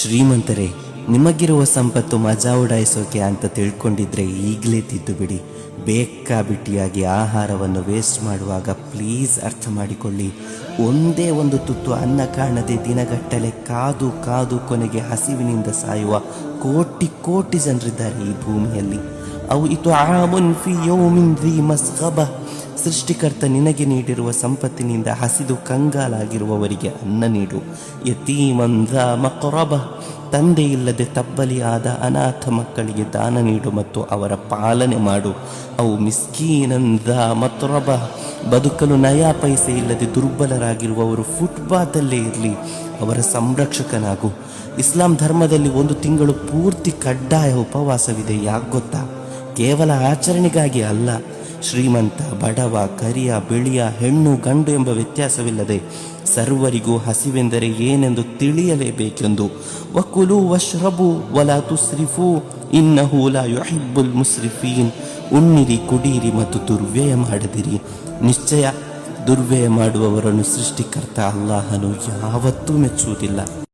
ಶ್ರೀಮಂತರೇ, ನಿಮಗಿರುವ ಸಂಪತ್ತು ಮಜಾ ಉಡಾಯಿಸೋಕೆ ಅಂತ ತಿಳ್ಕೊಂಡಿದ್ರೆ ಈಗಲೇ ತಿದ್ದು ಬಿಡಿ ಬೇಕಾಬಿಟ್ಟಿಯಾಗಿ ಆಹಾರವನ್ನು ವೇಸ್ಟ್ ಮಾಡುವಾಗ ಪ್ಲೀಸ್ ಅರ್ಥ ಮಾಡಿಕೊಳ್ಳಿ. ಒಂದೇ ಒಂದು ತುತ್ತು ಅನ್ನ ಕಾಣದೆ ದಿನಗಟ್ಟಲೆ ಕಾದು ಕಾದು ಕೊನೆಗೆ ಹಸಿವಿನಿಂದ ಸಾಯುವ ಕೋಟಿ ಕೋಟಿ ಜನರಿದ್ದಾರೆ ಈ ಭೂಮಿಯಲ್ಲಿ. ಅವು ಇತು ಆಮುನ್ ಫಿ ಯೌಮಿನ್ ದಿ ಮಸ್ಗಬ. ಸೃಷ್ಟಿಕರ್ತ ನಿನಗೆ ನೀಡಿರುವ ಸಂಪತ್ತಿನಿಂದ ಹಸಿದು ಕಂಗಾಲಾಗಿರುವವರಿಗೆ ಅನ್ನ ನೀಡು. ಯತೀಮಂದ ಮಕೊರಬ. ತಂದೆ ಇಲ್ಲದೆ ತಬ್ಬಲಿಯಾದ ಅನಾಥ ಮಕ್ಕಳಿಗೆ ದಾನ ನೀಡು ಮತ್ತು ಅವರ ಪಾಲನೆ ಮಾಡು. ಅವು ಮಿಸ್ಕೀನಂದ ಮತ್ತೊರಬ ಬದುಕಲು ನಯಾ ಪೈಸೆ ಇಲ್ಲದೆ ದುರ್ಬಲರಾಗಿರುವವರು ಫುಟ್ಪಾತಲ್ಲೇ ಇರಲಿ, ಅವರ ಸಂರಕ್ಷಕನಾಗು. ಇಸ್ಲಾಂ ಧರ್ಮದಲ್ಲಿ ಒಂದು ತಿಂಗಳು ಪೂರ್ತಿ ಕಡ್ಡಾಯ ಉಪವಾಸವಿದೆ, ಯಾಕೆ ಗೊತ್ತಾ? ಕೇವಲ ಆಚರಣೆಗಾಗಿ ಅಲ್ಲ. ಶ್ರೀಮಂತ, ಬಡವ, ಕರಿಯ, ಬಿಳಿಯ, ಹೆಣ್ಣು, ಗಂಡು ಎಂಬ ವ್ಯತ್ಯಾಸವಿಲ್ಲದೆ ಸರ್ವರಿಗೂ ಹಸಿವೆಂದರೆ ಏನೆಂದು ತಿಳಿಯಲೇಬೇಕೆಂದು. ವಕುಲು ವಶ್ರಬು ವಲಾ ತುಸ್ರಿಫು, ಇನ್ನಹು ಲಾ ಯುಹಿಬ್ಬುಲ್ ಮುಸ್ರಿಫೀನ್. ಉಣ್ಣಿರಿ ಕುಡಿಯಿರಿ ಮತ್ತು ದುರ್ವ್ಯಯ ಮಾಡದಿರಿ. ನಿಶ್ಚಯ, ದುರ್ವ್ಯಯ ಮಾಡುವವರನ್ನು ಸೃಷ್ಟಿಕರ್ತ ಅಲ್ಲಾಹನು ಯಾವತ್ತೂ ಮೆಚ್ಚುವುದಿಲ್ಲ.